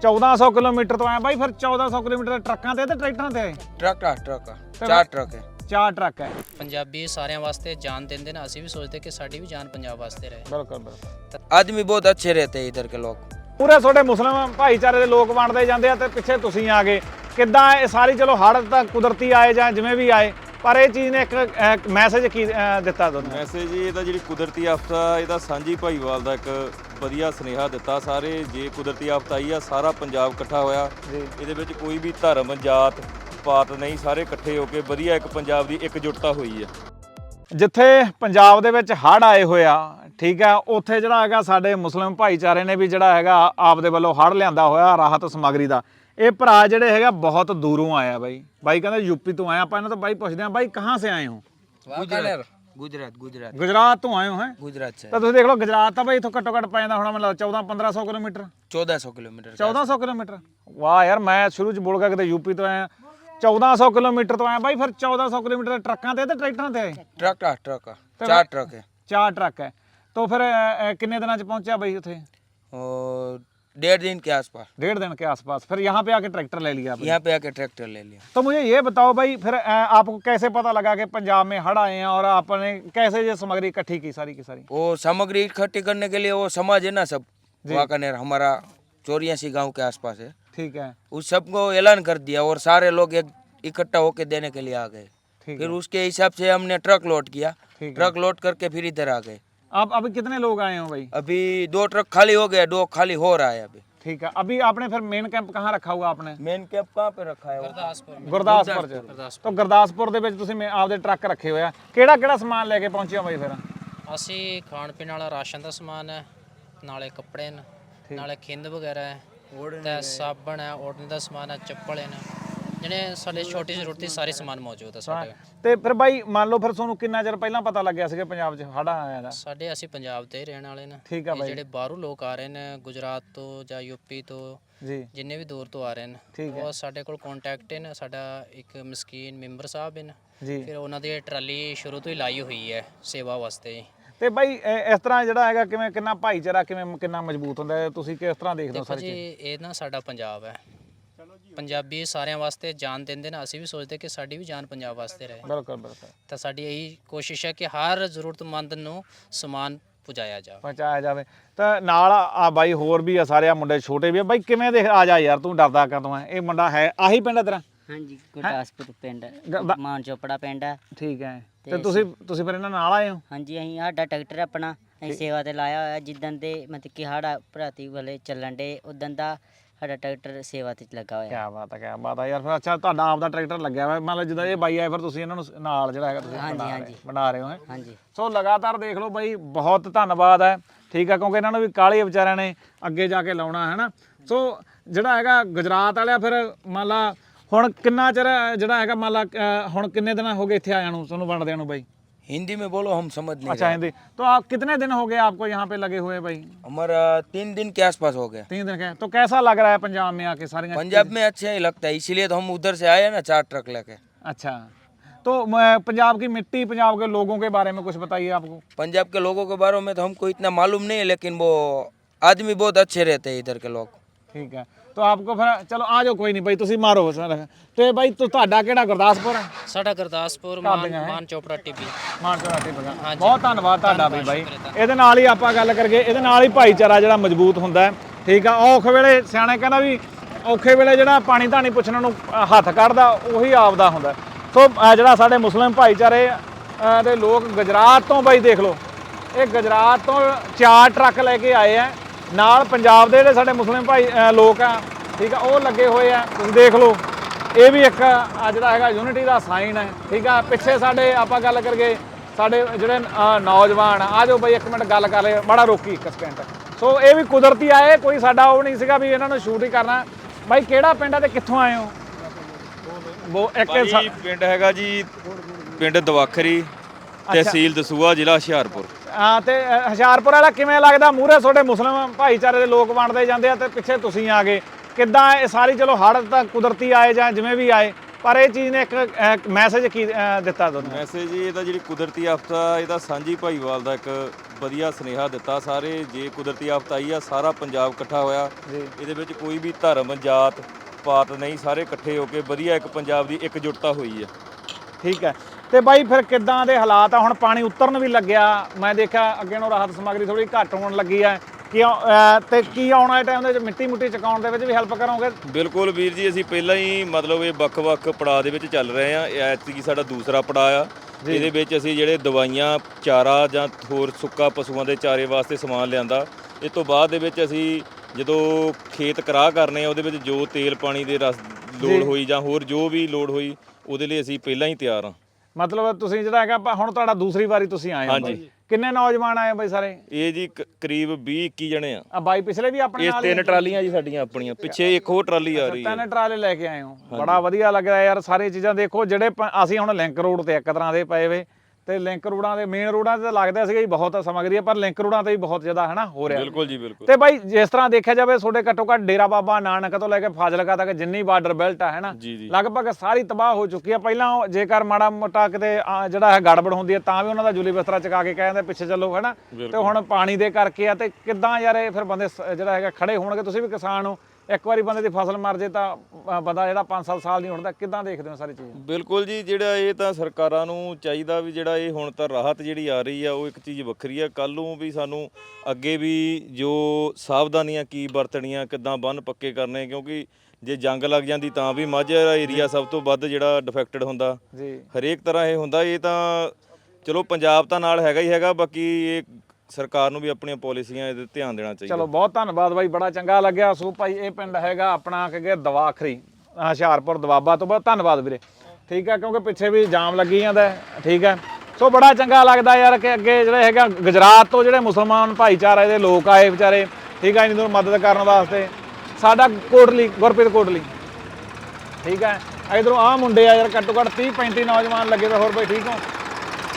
1400 kilometre ਤੋਂ ਆਏ ਬਾਈ ਫਿਰ 1400 ਕਿਲੋਮੀਟਰ ਟਰੱਕਾਂ ਤੇ ਤੇ ਟਰੈਕਟਰਾਂ ਤੇ ਆਏ ट्रक है ट्रक है चार ट्रक है ਚਾਰ ਟਰੱਕ ਹੈ ਪੰਜਾਬੀ ਸਾਰਿਆਂ ਵਾਸਤੇ ਜਾਨ ਦਿੰਦੇ ਨੇ ਅਸੀਂ ਵੀ ਸੋਚਦੇ ਕਿ ਸਾਡੀ ਵੀ ਜਾਨ ਪੰਜਾਬ ਵਾਸਤੇ ਰਹੇ ਬਿਲਕੁਲ ਬਿਲਕੁਲ आदमी बहुत अच्छे रहते हैं इधर के लोग ਪੂਰੇ ਤੁਹਾਡੇ ਮੁਸਲਮਾਨ ਭਾਈਚਾਰੇ ਦੇ ਲੋਕ ਵੰਡਦੇ ਜਾਂਦੇ ਆ ਤੇ ਪਿੱਛੇ ਤੁਸੀਂ ਆ ਗਏ ਕਿੱਦਾਂ ਇਹ ਸਾਰੀ ਚਲੋ ਹੜ੍ਹ ਤਾਂ ਕੁਦਰਤੀ ਆਏ ਜਾਂ ਜਿਵੇਂ ਵੀ ਆਏ ਪਰ ਇਹ ਚੀਜ਼ ਨੇ ਇੱਕ ਮੈਸੇਜ ਕੀ ਅਹ, ਦਿੱਤਾ ਤੁਹਾਨੂੰ ਮੈਸੇਜ ਜੀ ਇਹਦਾ ਜਿਹੜੀ ਕੁਦਰਤੀ ਆਫਤ ਆ ਇਹਦਾ ਸਾਂਝੀ ਭਾਈਵਾਲ ਦਾ ਇੱਕ ਵਧੀਆ ਸੁਨੇਹਾ ਦਿੱਤਾ ਸਾਰੇ ਜੇ ਕੁਦਰਤੀ ਆਫਤ ਆਈ ਆ ਸਾਰਾ ਪੰਜਾਬ ਇਕੱਠਾ ਹੋਇਆ। ਇਹਦੇ ਵਿੱਚ ਕੋਈ ਵੀ ਧਰਮ ਜਾਤ ਪਾਤ ਨਹੀਂ ਸਾਰੇ ਇਕੱਠੇ ਹੋ ਕੇ ਵਧੀਆ ਇੱਕ ਪੰਜਾਬ ਦੀ ਇਕਜੁੱਟਤਾ ਹੋਈ ਆ। ਜਿੱਥੇ ਪੰਜਾਬ ਦੇ ਵਿੱਚ ਹੜ੍ਹ ਆਏ ਹੋਇਆ ਠੀਕ ਹੈ ਉੱਥੇ ਜਿਹੜਾ ਹੈਗਾ ਸਾਡੇ ਮੁਸਲਿਮ ਭਾਈਚਾਰੇ ਨੇ ਵੀ ਜਿਹੜਾ ਹੈਗਾ ਆਪ ਦੇ ਵੱਲੋਂ ਹੜ੍ਹ ਲਿਆਂਦਾ ਹੋਇਆ ਰਾਹਤ ਸਮਗਰੀ ਦਾ। ਇਹ ਭਰਾ ਜਿਹੜੇ ਹੈਗਾ ਬਹੁਤ ਦੂਰੋਂ ਆਇਆ ਬਾਈ। ਬਾਈ ਕਹਿੰਦਾ ਯੂਪੀ ਤੋਂ ਆਇਆ ਆਪਾਂ ਇਹਨਾਂ ਤੋਂ ਬਾਈ ਪੁੱਛਦੇ ਆ ਬਾਈ ਕਹਾਂ ਸੇ ਆਏ ਹੋ? ਗੁਜਰਾਤ ਗੁਜਰਾਤ ਗੁਜਰਾਤ। ਗੁਜਰਾਤ ਤੋਂ ਆਏ ਹੈ ਗੁਜਰਾਤ ਸੇ ਤਾਂ ਤੁਸੀਂ ਦੇਖ ਲਓ ਗੁਜਰਾਤ ਤਾਂ ਬਈ ਇਥੋਂ ਘੱਟੋ ਘੱਟ ਪੈਂਦਾ ਹੋਣਾ ਮੈਨੂੰ ਲੱਗਦਾ 14 1500 ਕਿਲੋਮੀਟਰ। 1400 kilometre 1400 kilometre. ਵਾਹ ਯਾਰ ਮੈਂ ਸ਼ੁਰੂ ਚ ਬੋਲ ਗਿਆ ਕਿਤੇ ਯੂਪੀ ਤੋਂ ਆਇਆ। 1400 ਕਿਲੋਮੀਟਰ ਤੋਂ ਆਇਆ ਬਾਈ ਫਿਰ 1400 ਕਿਲੋਮੀਟਰ ਟਰੱਕਾਂ ਤੇ ਤੇ ਟਰੈਕਟਰਾਂ ਤੇ ਟਰੱਕ ਆ ਟਰੱਕ ਆ ਚਾਰ ਟਰੱਕ ਹੈ। ਚਾਰ ਟਰੱਕ ਹੈ। ਤੋਂ ਫਿਰ ਕਿੰਨੇ ਦਿਨਾਂ ਚ ਪਹੁੰਚਿਆ ਬਈ ਉੱਥੇ? डेढ़ दिन के आसपास। डेढ़ दिन के आसपास। फिर यहाँ पे आके ट्रैक्टर ले लिया यहाँ पे आके ट्रैक्टर ले लिया। तो मुझे ये बताओ भाई फिर आपको कैसे पता लगा कि पंजाब में हड़ आए हैं और आपने कैसे ये सामग्री इकट्ठी की सारी की सारी? वो सामग्री इकट्ठी करने के लिए वो समाज है ना सब। वाकानेर हमारा चौरियासी गाँव के आसपास है। ठीक है। उस सबको ऐलान कर दिया और सारे लोग एक इकट्ठा होके देने के लिए आ गए। फिर उसके हिसाब से हमने ट्रक लोड किया। ट्रक लोड करके फिर इधर आ गए। आप अभी कितने लोग आए हो भाई अभी दो ट्रक खाली हो गया दो खाली हो रहा है अभी ठीक है अभी आपने फिर मेन कैंप कहाँ रखा हुआ आपने मेन कैंप कहाँ पे रखा है वो? ਗੁਰਦਾਸਪੁਰ ਚ ਤਾਂ ਗੁਰਦਾਸਪੁਰ ਦੇ ਵਿੱਚ ਤੁਸੀਂ ਮੇ- ਆਪਦੇ ਟਰੱਕ ਰੱਖੇ ਹੋਏ ਆ ਕਿਹੜਾ ਕਿਹੜਾ ਸਮਾਨ ਲੈ ਕੇ ਪਹੁੰਚੇ ਹੋ ਬਾਈ ਫਿਰ ਅਸੀਂ ਖਾਣ ਪੀਣ ਵਾਲਾ ਰਾਸ਼ਨ ਦਾ ਸਮਾਨ ਹੈ ਨਾਲੇ ਕੱਪੜੇ ਨੇ ਨਾਲੇ ਖਿੰਦ ਵਗੈਰਾ ਹੈ ਤੇ ਸਾਬਣ ਹੈ ਓੜਨ ਦਾ ਸਮਾਨ ਹੈ ਚੱਪਲ ਹੈ ਜਿਹੜੇ ਸਾਡੇ ਛੋਟੀ ਜ਼ਰੂਰਤੀ ਸਾਰੇ ਸਮਾਨ ਮੌਜੂਦ ਹੈ। ਸਾਡੇ। ਤੇ ਫਿਰ ਬਾਈ ਮੰਨ ਲਓ ਫਿਰ ਤੁਹਾਨੂੰ ਕਿੰਨਾ ਚਿਰ ਪਹਿਲਾਂ ਪਤਾ ਲੱਗਿਆ ਸੀਗਾ ਪੰਜਾਬ 'ਚ ਹੜਾ ਆਇਆ ਦਾ? ਸਾਡੇ ਅਸੀਂ ਪੰਜਾਬ ਦੇ ਰਹਿਣ ਵਾਲੇ ਨੇ। ਠੀਕ ਆ ਬਾਈ। ਜਿਹੜੇ ਬਾਹਰੋਂ ਲੋਕ ਆ ਰਹੇ ਨੇ ਗੁਜਰਾਤ ਤੋਂ ਜਾਂ ਯੂਪੀ ਤੋਂ ਜੀ। ਜਿੰਨੇ ਵੀ ਦੂਰ ਤੋਂ ਆ ਰਹੇ ਨੇ ਉਹ ਸਾਡੇ ਕੋਲ ਕੰਟੈਕਟ ਨੇ ਸਾਡਾ ਇੱਕ ਮਸਕੀਨ ਮੈਂਬਰ ਸਾਹਿਬ ਨੇ। ਜੀ। ਫਿਰ ਉਹਨਾਂ ਦੀ ਟਰਾਲੀ ਸ਼ੁਰੂ ਤੋਂ ਹੀ ਲਾਈ ਹੋਈ ਹੈ ਸੇਵਾ ਵਾਸਤੇ ਤੇ ਬਾਈ ਇਸ ਤਰ੍ਹਾਂ ਜਿਹੜਾ ਹੈਗਾ ਕਿਵੇਂ ਕਿੰਨਾ ਭਾਈਚਾਰਾ ਕਿਵੇਂ ਕਿੰਨਾ ਮਜ਼ਬੂਤ ਹੁੰਦਾ ਹੈ? ਤੁਸੀਂ ਕਿਸ ਤਰ੍ਹਾਂ ਦੇਖਦੇ ਹੋ ਸਾਰੀ ਜੀ ਇਹ ਨਾ ਸਾਡਾ ਪੰਜਾਬ ਹੈ। ਪੰਜਾਬੀ ਸਾਰਿਆਂ ਵਾਸਤੇ ਜਾਨ ਦਿੰਦੇ ਨੇ। ਅਸੀਂ ਵੀ ਸੋਚਦੇ ਕਿ ਸਾਡੀ ਵੀ ਜਾਨ ਪੰਜਾਬ ਵਾਸਤੇ ਰਹੇ। ਬਿਲਕੁਲ ਬਿਲਕੁਲ। ਤਾਂ ਸਾਡੀ ਇਹੀ ਕੋਸ਼ਿਸ਼ ਹੈ ਕਿ ਹਰ ਜ਼ਰੂਰਤਮੰਦ ਨੂੰ ਸਮਾਨ ਪਹੁੰਚਾਇਆ ਜਾਵੇ। ਪਹੁੰਚਾਇਆ ਜਾਵੇ। ਤਾਂ ਨਾਲ ਆ ਬਾਈ ਹੋਰ ਵੀ ਆ ਸਾਰੇ ਆ ਮੁੰਡੇ ਛੋਟੇ ਵੀ ਆ। ਬਾਈ ਕਿਵੇਂ ਦੇਖ ਆ ਜਾ ਯਾਰ ਤੂੰ ਡਰਦਾ ਕਦੋਂ ਹੈ ਇਹ ਮੁੰਡਾ ਹੈ ਆਹੀ ਪਿੰਡ ਆ ਤੇਰਾ? ਹਾਂਜੀ ਗੁਰਦਾਸਪੁਰ ਪਿੰਡ। ਗ- ਮਾਨ ਚੋਪੜਾ ਪਿੰਡ ਹੈ ਠੀਕ ਹੈ। ਤੇ ਤੁਸੀਂ ਤੁਸੀਂ ਫਿਰ ਇਹਨਾਂ ਨਾਲ ਆਏ ਹੋ? ਹਾਂਜੀ ਅਸੀਂ ਸਾਡਾ ਟਰੈਕਟਰ ਆਪਣਾ ਅਸੀਂ ਸੇਵਾ ਤੇ ਲਾਇਆ ਹੋਇਆ। ਜਿੱਦਣ ਦੇ ਮਤਲਬ ਕਿ ਸਾਡਾ ਭਰਾਤੀ ਵਾਲੇ ਚੱਲਣ ਦੇ ਉਦੋਂ ਦਾ ਸਾਡਾ ਟਰੈਕਟਰ ਸੇਵਾ ਤੇ ਲੱਗਾ ਹੋਇਆ। ਕੀ ਬਾਤ ਹੈ ਕੀ ਬਾਤ ਹੈ। ਯਾਰ ਫਿਰ ਅੱਛਾ ਤੁਹਾਡਾ ਆਪਦਾ ਟਰੈਕਟਰ ਲੱਗਿਆ ਹੋਇਆ। ਮੰਨ ਲਓ ਜਦੋਂ ਇਹ ਬਾਈ ਆਏ ਫਿਰ ਤੁਸੀਂ ਇਹਨਾਂ ਨੂੰ ਨਾਲ ਜਿਹੜਾ ਹੈਗਾ ਤੁਸੀਂ ਹਾਂਜੀ, ਬਣਾ ਰਹੇ ਹਾਂਜੀ। ਬਣਾ ਰਹੇ ਹੋ ਹੈਂ। ਹਾਂਜੀ। ਸੋ ਲਗਾਤਾਰ ਦੇਖ ਲਓ ਬਾਈ ਬਹੁਤ ਧੰਨਵਾਦ ਹੈ। ਠੀਕ ਹੈ ਕਿਉਂਕਿ ਇਹਨਾਂ ਨੂੰ ਵੀ ਕਾਲੀ ਵਿਚਾਰਿਆਂ ਨੇ ਅੱਗੇ ਜਾ ਕੇ ਲਾਉਣਾ ਹੈ ਨਾ ਸੋ ਜਿਹੜਾ ਹੈਗਾ ਗੁਜਰਾਤ ਵਾਲਿਆ ਫਿਰ ਮੰਨ ਲਾ ਹੁਣ ਕਿੰਨਾ ਚਿਰ ਜਿਹੜਾ ਹੈਗਾ ਮੰਨ ਲਾ ਹੁਣ ਕਿੰਨੇ ਦਿਨ ਹੋ ਗਏ ਇੱਥੇ ਆਇਆ ਨੂੰ ਤੁਹਾਨੂੰ ਵੰਡਦਿਆਂ ਨੂੰ ਬਾਈ? हिंदी में बोलो हम समझ नहीं अच्छा हिंदी। तो आप कितने दिन हो गए आपको यहाँ पे लगे हुए भाई? हमारा तीन दिन के आसपास हो गया। तीन दिन के। तो कैसा लग रहा है पंजाब में आके सारे पंजाब में अच्छा ही लगता है इसीलिए तो हम उधर से आए ना चार ट्रक लेके। अच्छा। तो पंजाब की मिट्टी पंजाब के लोगों के बारे में कुछ बताइए आपको। पंजाब के लोगों के बारे में तो हमको इतना मालूम नहीं है लेकिन वो आदमी बहुत अच्छे रहते हैं इधर के लोग। ठीक है। ਤਾਂ ਆਪਕੋ ਫਿਰ ਚਲੋ ਆ ਜਾਓ ਕੋਈ ਨਹੀਂ ਬਾਈ ਤੁਸੀਂ ਮਾਰੋ ਸਰ ਤੇ ਬਾਈ ਤੂੰ ਤੁਹਾਡਾ ਕਿਹੜਾ ਗੁਰਦਾਸਪੁਰ ਹੈ? ਸਾਡਾ ਗੁਰਦਾਸਪੁਰ ਮਾਨ ਮਾਨ ਚੋਪੜਾ ਟਿੱਬੀ ਮਾਨਸਾ ਰਾਟੀ ਬਗਾ ਬਹੁਤ ਧੰਨਵਾਦ ਤੁਹਾਡਾ ਵੀ ਬਾਈ। ਇਹਦੇ ਨਾਲ ਹੀ ਆਪਾਂ ਗੱਲ ਕਰਗੇ ਇਹਦੇ ਨਾਲ ਹੀ ਭਾਈਚਾਰਾ ਜਿਹੜਾ ਮਜ਼ਬੂਤ ਹੁੰਦਾ ਹੈ। ਠੀਕ ਆ ਔਖ ਵੇਲੇ ਸਿਆਣੇ ਕਹਿੰਦਾ ਵੀ ਔਖੇ ਵੇਲੇ ਜਿਹੜਾ ਪਾਣੀ ਧਾਣੀ ਪੁੱਛਣ ਨੂੰ ਹੱਥ ਕੱਢਦਾ ਉਹੀ ਆਪਦਾ ਹੁੰਦਾ ਸੋ ਜਿਹੜਾ ਸਾਡੇ ਮੁਸਲਿਮ ਭਾਈਚਾਰੇ ਦੇ ਲੋਕ ਗੁਜਰਾਤ ਤੋਂ ਬਾਈ ਦੇਖ ਲਓ। ਇਹ ਗੁਜਰਾਤ ਤੋਂ ਚਾਰ ਟਰੱਕ ਲੈ ਕੇ ਆਏ ਆ। ਨਾਲ ਪੰਜਾਬ ਦੇ ਜਿਹੜੇ ਸਾਡੇ ਮੁਸਲਿਮ ਭਾਈ ਲੋਕ ਆ ਠੀਕ ਆ ਉਹ ਲੱਗੇ ਹੋਏ ਆ। ਤੁਸੀਂ ਦੇਖ ਲਓ ਇਹ ਵੀ ਇੱਕ ਆ ਜਿਹੜਾ ਹੈਗਾ ਯੂਨਿਟੀ ਦਾ ਸਾਈਨ ਹੈ ਠੀਕ ਆ। ਪਿੱਛੇ ਸਾਡੇ ਆਪਾਂ ਗੱਲ ਕਰਗੇ ਸਾਡੇ ਜਿਹੜੇ ਨੌਜਵਾਨ ਆ ਜਾਓ ਬਈ ਇੱਕ ਮਿੰਟ ਗੱਲ ਕਰ ਲੈ ਬੜਾ ਰੋਕੀ ਇੱਕ ਸਕਿੰਟ ਸੋ ਇਹ ਵੀ ਕੁਦਰਤੀ ਆਏ ਕੋਈ ਸਾਡਾ ਉਹ ਨਹੀਂ ਸੀਗਾ ਵੀ ਇਹਨਾਂ ਨੂੰ ਸ਼ੂਟ ਹੀ ਕਰਨਾ। ਬਾਈ ਕਿਹੜਾ ਪਿੰਡ ਆ ਤੇ ਕਿੱਥੋਂ ਆਏ ਹੋ? ਉਹ ਇੱਕ ਪਿੰਡ ਹੈਗਾ ਜੀ ਪਿੰਡ ਦਵਾਖਰੀ ਤਹਿਸੀਲ ਦਸੂਆ ਜ਼ਿਲ੍ਹਾ ਹੁਸ਼ਿਆਰਪੁਰ। ਆ ਤੇ ਅ, ਹੁਸ਼ਿਆਰਪੁਰ ਵਾਲਾ ਕਿਵੇਂ ਲੱਗਦਾ? ਮੂਹਰੇ ਤੁਹਾਡੇ ਮੁਸਲਿਮ ਭਾਈਚਾਰੇ ਦੇ ਲੋਕ ਵੰਡਦੇ ਜਾਂਦੇ ਆ ਤੇ ਪਿੱਛੇ ਤੁਸੀਂ ਆ ਗਏ। ਕਿੱਦਾਂ ਇਹ ਸਾਰੀ ਚਲੋ ਹੜ੍ਹ ਤਾਂ ਕੁਦਰਤੀ ਆਏ ਜਾਂ ਜਿਵੇਂ ਵੀ ਆਏ ਪਰ ਇਹ ਚੀਜ਼ ਨੇ ਇੱਕ ਮੈਸੇਜ ਕੀ ਦਿੱਤਾ ਤੁਹਾਨੂੰ? ਮੈਸੇਜ ਜੀ ਇਹਦਾ ਜਿਹੜੀ ਕੁਦਰਤੀ ਆਫਤ ਆ ਇਹਦਾ ਸਾਂਝੀ ਭਾਈਵਾਲ ਦਾ ਇੱਕ ਵਧੀਆ ਸੁਨੇਹਾ ਦਿੱਤਾ ਸਾਰੇ। ਜੇ ਕੁਦਰਤੀ ਆਫਤ ਆਈ ਆ ਸਾਰਾ ਪੰਜਾਬ ਇਕੱਠਾ ਹੋਇਆ। ਇਹਦੇ ਵਿੱਚ ਕੋਈ ਵੀ ਧਰਮ ਜਾਤ ਪਾਤ ਨਹੀਂ ਸਾਰੇ ਇਕੱਠੇ ਹੋ ਕੇ ਵਧੀਆ ਇੱਕ ਪੰਜਾਬ ਦੀ ਇਕਜੁੱਟਤਾ ਹੋਈ ਆ। ਠੀਕ ਹੈ। ਤੇ ਬਾਈ ਫਿਰ ਕਿੱਦਾਂ ਦੇ ਹਾਲਾਤ ਆ? ਹੁਣ ਪਾਣੀ ਉਤਰਨ ਵੀ ਲੱਗਿਆ। ਮੈਂ ਦੇਖਿਆ ਅੱਗੇ ਨੂੰ ਰਾਹਤ ਸਮੱਗਰੀ ਥੋੜੀ ਘੱਟ ਹੋਣ ਲੱਗੀ ਹੈ ਕਿ ਤੇ ਕੀ ਆਉਣ ਵਾਲੇ ਟਾਈਮ ਦੇ ਵਿੱਚ? ਮਿੱਟੀ ਮੁੱਟੀ ਚਕਾਉਣ ਦੇ ਵਿੱਚ ਵੀ ਹੈਲਪ ਕਰੋਗੇ? ਬਿਲਕੁਲ ਵੀਰ ਜੀ ਅਸੀਂ ਪਹਿਲਾਂ ਹੀ ਮਤਲਬ ਇਹ ਵੱਖ-ਵੱਖ ਪੜਾਅ ਦੇ ਵਿੱਚ ਚੱਲ ਰਹੇ ਆ। ਐਤਕੀ ਸਾਡਾ ਦੂਸਰਾ ਪੜਾਅ ਆ। ਇਹਦੇ ਵਿੱਚ ਅਸੀਂ ਜਿਹੜੇ ਦਵਾਈਆਂ ਚਾਰਾ ਜਾਂ ਹੋਰ ਸੁੱਕਾ ਪਸ਼ੂਆਂ ਦੇ ਚਾਰੇ ਵਾਸਤੇ ਸਮਾਨ ਲਿਆਂਦਾ। ਇਸ ਤੋਂ ਬਾਅਦ ਦੇ ਵਿੱਚ ਅਸੀਂ ਜਦੋਂ ਖੇਤ ਕਰਾਹ ਕਰਨੇ ਆ ਉਹਦੇ ਵਿੱਚ ਜੋ ਤੇਲ ਪਾਣੀ ਦੇ ਰਸ ਲੋੜ ਹੋਈ ਜਾਂ ਹੋਰ ਜੋ ਵੀ ਲੋੜ ਹੋਈ ਉਹਦੇ ਲਈ ਅਸੀਂ ਪਹਿਲਾਂ ਹੀ ਤਿਆਰ ਆ। ਮਤਲਬ ਤੁਸੀਂ ਜਿਹੜਾ ਹੈਗਾ ਆਪਾਂ- ਹੁਣ ਤੁਹਾਡਾ ਦੂਸਰੀ ਵਾਰੀ ਤੁਸੀਂ ਆਏ ਹੋ ਹਾਂਜੀ। ਬਾਈ। ਕਿੰਨੇ ਨੌਜਵਾਨ ਆਏ ਬਾਈ ਸਾਰੇ? ਇਹ ਜੀ ਕ- ਕਰੀਬ 20 21 ਜਣੇ ਆ। ਆ ਬਾਈ ਪਿਛਲੇ ਵੀ ਆਪਣੇ ਇਹ ਨਾਲ ਹੀ ਤਿੰਨ ਟਰਾਲੀਆਂ ਜੀ ਸਾਡੀਆਂ ਆਪਣੀਆਂ। ਪਿੱਛੇ ਇੱਕ ਹੋਰ ਟਰਾਲੀ ਆ ਰਹੀ ਹੈ ਤਿੰਨ ਟਰਾਲੇ ਲੈ ਕੇ ਆਏ ਹੋ। ਬੜਾ ਵਧੀਆ ਲੱਗ ਰਿਹਾ ਯਾਰ ਸਾਰੀ ਚੀਜ਼ਾਂ ਦੇਖੋ ਜਿਹੜੇ ਪ- ਅਸੀਂ ਹੁਣ ਲਿੰਕ ਰੋਡ ਤੇ ਇੱਕ ਤਰ੍ਹਾਂ ਦੇ ਪਏ ਵੇ। ਤੇ ਲਿੰਕ ਰੋਡਾਂ ਦੇ ਮੇਨ ਰੋਡਾਂ ਤੇ ਤਾਂ ਲੱਗਦਾ ਸੀਗਾ ਜੀ ਬਹੁਤ ਸਮਗਰੀ ਹੈ ਪਰ ਲਿੰਕ ਰੋਡਾਂ ਤੇ ਵੀ ਬਹੁਤ ਜ਼ਿਆਦਾ ਹੈ ਨਾ ਹੋ ਰਿਹਾ। ਬਿਲਕੁਲ ਜੀ ਬਿਲਕੁਲ। ਤੇ ਬਾਈ ਜਿਸ ਤਰ੍ਹਾਂ ਦੇਖਿਆ ਜਾਵੇ ਤੁਹਾਡੇ ਘੱਟੋ ਘੱਟ ਡੇਰਾ ਬਾਬਾ ਨਾਨਕ ਤੋਂ ਲੈ ਕੇ ਫਾਜ਼ਿਲਕਾ ਤੱਕ ਜਿੰਨੀ ਬਾਰਡਰ ਬੈਲਟ ਆ ਹੈ ਨਾ ਜੀ ਜੀ। ਲਗਭਗ ਸਾਰੀ ਤਬਾਹ ਹੋ ਚੁੱਕੀ ਆ। ਪਹਿਲਾਂ ਜੇਕਰ ਮਾੜਾ ਮੋਟਾ ਕਿਤੇ ਜਿਹੜਾ ਹੈ ਗੜਬੜ ਹੁੰਦੀ ਹੈ ਤਾਂ ਵੀ ਉਹਨਾਂ ਦਾ ਜੁਲੀ ਬਿਸਤਰਾ ਚਕਾ ਕੇ ਕਹਿੰਦੇ ਪਿੱਛੇ ਚੱਲੋ ਹੈ ਨਾ ਤੇ ਹੁਣ ਪਾਣੀ ਦੇ ਕਰਕੇ ਆ ਤੇ ਕਿੱਦਾਂ ਯਾਰ ਇਹ ਫਿਰ ਬੰਦੇ ਜਿਹੜਾ ਹੈਗਾ ਖੜੇ ਹੋਣਗੇ? ਤੁਸੀਂ ਵੀ ਕਿਸਾਨ ਹੋ। ਇੱਕ ਵਾਰੀ ਬੰਦੇ ਦੀ ਫਸਲ ਮਰ ਜੇ ਤਾਂ ਬੰਦਾ ਜਿਹੜਾ 5-7 ਸਾਲ ਨਹੀਂ ਉੱਠਦਾ ਕਿੱਦਾਂ ਦੇਖਦੇ ਹੋ ਸਾਰੀ ਚੀਜ਼? ਬਿਲਕੁਲ ਜੀ ਜਿਹੜਾ ਇਹ ਤਾਂ ਸਰਕਾਰਾਂ ਨੂੰ ਚਾਹੀਦਾ ਵੀ ਜਿਹੜਾ ਇਹ ਹੁਣ ਤਾਂ ਰਾਹਤ ਜਿਹੜੀ ਆ ਰਹੀ ਆ ਉਹ ਇੱਕ ਚੀਜ਼ ਵੱਖਰੀ ਆ। ਕੱਲ ਨੂੰ ਵੀ ਸਾਨੂੰ ਅੱਗੇ ਵੀ ਜੋ ਸਾਵਧਾਨੀਆਂ ਕੀ ਵਰਤਣੀਆਂ ਕਿੱਦਾਂ ਬੰਨ ਪੱਕੇ ਕਰਨੇ ਕਿਉਂਕਿ ਜੇ ਜੰਗ ਲੱਗ ਜਾਂਦੀ ਤਾਂ ਵੀ ਮਾਝਾ ਏਰੀਆ ਸਭ ਤੋਂ ਵੱਧ ਜਿਹੜਾ ਡਿਫੈਕਟਡ ਹੁੰਦਾ। ਜੀ। ਹਰੇਕ ਤਰ੍ਹਾਂ ਇਹ ਹੁੰਦਾ ਇਹ ਤਾਂ ਚਲੋ ਪੰਜਾਬ ਤਾਂ ਨਾਲ ਹੈਗਾ ਹੀ ਹੈਗਾ ਬਾਕੀ ਇਹ ਸਰਕਾਰ ਨੂੰ ਵੀ ਆਪਣੀਆਂ ਪੋਲਿਸੀਆਂ ਇਹਦੇ ਤੇ ਧਿਆਨ ਦੇਣਾ ਚਾਹੀਦਾ। ਚਲੋ, ਬਹੁਤ ਧੰਨਵਾਦ ਬਾਈ, ਬੜਾ ਚੰਗਾ ਲੱਗਿਆ। ਸੋ ਭਾਈ, ਇਹ ਪਿੰਡ ਹੈਗਾ ਆਪਣਾ ਕਿ ਦਵਾਖਰੀ, ਹੁਸ਼ਿਆਰਪੁਰ, ਦਵਾਬਾ ਤੋਂ ਬਹੁਤ ਧੰਨਵਾਦ ਵੀਰੇ। ਠੀਕ ਹੈ ਕਿਉਂਕਿ ਪਿੱਛੇ ਵੀ ਜਾਮ ਲੱਗੀ ਜਾਂਦਾ ਠੀਕ ਹੈ ਸੋ ਬੜਾ ਚੰਗਾ ਲੱਗਦਾ ਯਾਰ ਕਿ ਅੱਗੇ ਜਿਹੜੇ ਹੈਗਾ ਗੁਜਰਾਤ ਤੋਂ ਜਿਹੜੇ ਮੁਸਲਮਾਨ ਭਾਈਚਾਰੇ ਦੇ ਲੋਕ ਆਏ ਵਿਚਾਰੇ। ਠੀਕ ਹੈ ਇਹਨਾਂ ਨੂੰ ਮਦਦ ਕਰਨ ਵਾਸਤੇ। ਸਾਡਾ ਕੋਟਲੀ, ਗੁਰਪ੍ਰੀਤ ਕੋਟਲੀ। ਠੀਕ ਹੈ ਇਧਰੋਂ ਆਹ ਮੁੰਡੇ ਆ ਯਾਰ, ਘੱਟੋ ਘੱਟ 30 35 ਨੌਜਵਾਨ ਲੱਗੇ ਹੋਏ ਹੋਰ ਬਈ, ਠੀਕ ਹੋ?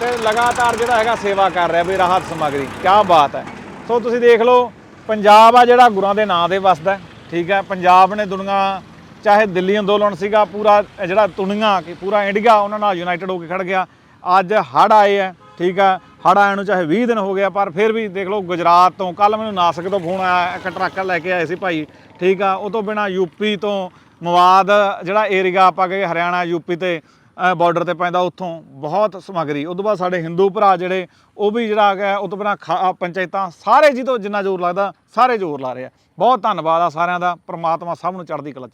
ਤੇ ਲਗਾਤਾਰ ਜਿਹੜਾ ਹੈਗਾ ਸੇਵਾ ਕਰ ਰਿਹਾ ਵੀ ਰਾਹਤ ਸਮਗਰੀ ਕੀ ਬਾਤ ਹੈ। ਸੋ ਤੁਸੀਂ ਦੇਖ ਲਓ, ਪੰਜਾਬ ਆ ਜਿਹੜਾ ਗੁਰਾਂ ਦੇ ਨਾਂ ਦੇ ਵਸਦਾ ਠੀਕ ਹੈ। ਪੰਜਾਬ ਨੇ ਦੁਨੀਆ, ਚਾਹੇ ਦਿੱਲੀ ਅੰਦੋਲਨ ਸੀਗਾ, ਪੂਰਾ ਜਿਹੜਾ ਦੁਨੀਆ ਕਿ ਪੂਰਾ ਇੰਡੀਆ ਉਹਨਾਂ ਨਾਲ ਯੂਨਾਈਟਿਡ ਹੋ ਕੇ ਖੜ ਗਿਆ। ਅੱਜ ਹੜ ਆਏ ਆ ਠੀਕ ਆ ਹੜ ਆਏ ਨੂੰ ਚਾਹੇ 20 ਦਿਨ ਹੋ ਗਿਆ, ਪਰ ਫਿਰ ਵੀ ਦੇਖ ਲਓ, ਗੁਜਰਾਤ ਤੋਂ ਕੱਲ ਮੈਨੂੰ ਨਾਸਿਕ ਤੋਂ ਫੋਨ ਆਇਆ, ਇੱਕ ਟਰੱਕ ਲੈ ਕੇ ਆਏ ਸੀ ਭਾਈ, ਠੀਕ ਆ ਉਹ ਤੋਂ ਬਿਨਾ ਯੂਪੀ ਤੋਂ ਮਵਾਦ, ਜਿਹੜਾ ਏਰੀਆ ਆਪਾਂ ਕਹੇ ਹਰਿਆਣਾ ਯੂਪੀ ਤੇ ਬਾਰਡਰ ਤੇ ਪੈਂਦਾ ਉੱਥੋਂ, ਬਹੁਤ ਸਮਗਰੀ। ਉਦੋਂ ਬਾਅਦ ਸਾਡੇ ਹਿੰਦੂ ਭਰਾ ਜਿਹੜੇ, ਉਹ ਵੀ ਜਿਹੜਾ ਹੈਗਾ ਗਿਆ ਉਹ ਤੋਂ ਬਿਨਾਂ ਖਾ- ਪੰਚਾਇਤਾਂ ਸਾਰੇ ਜਿਹਤੋਂ ਜਿੰਨਾ ਜ਼ੋਰ ਲੱਗਦਾ, ਸਾਰੇ ਜ਼ੋਰ ਲਾ ਰਹੇ ਆ। ਬਹੁਤ ਧੰਨਵਾਦ ਆ ਸਾਰਿਆਂ ਦਾ, ਪ੍ਰਮਾਤਮਾ ਸਭ ਨੂੰ ਚੜ੍ਹਦੀ ਕਲਾ ਚ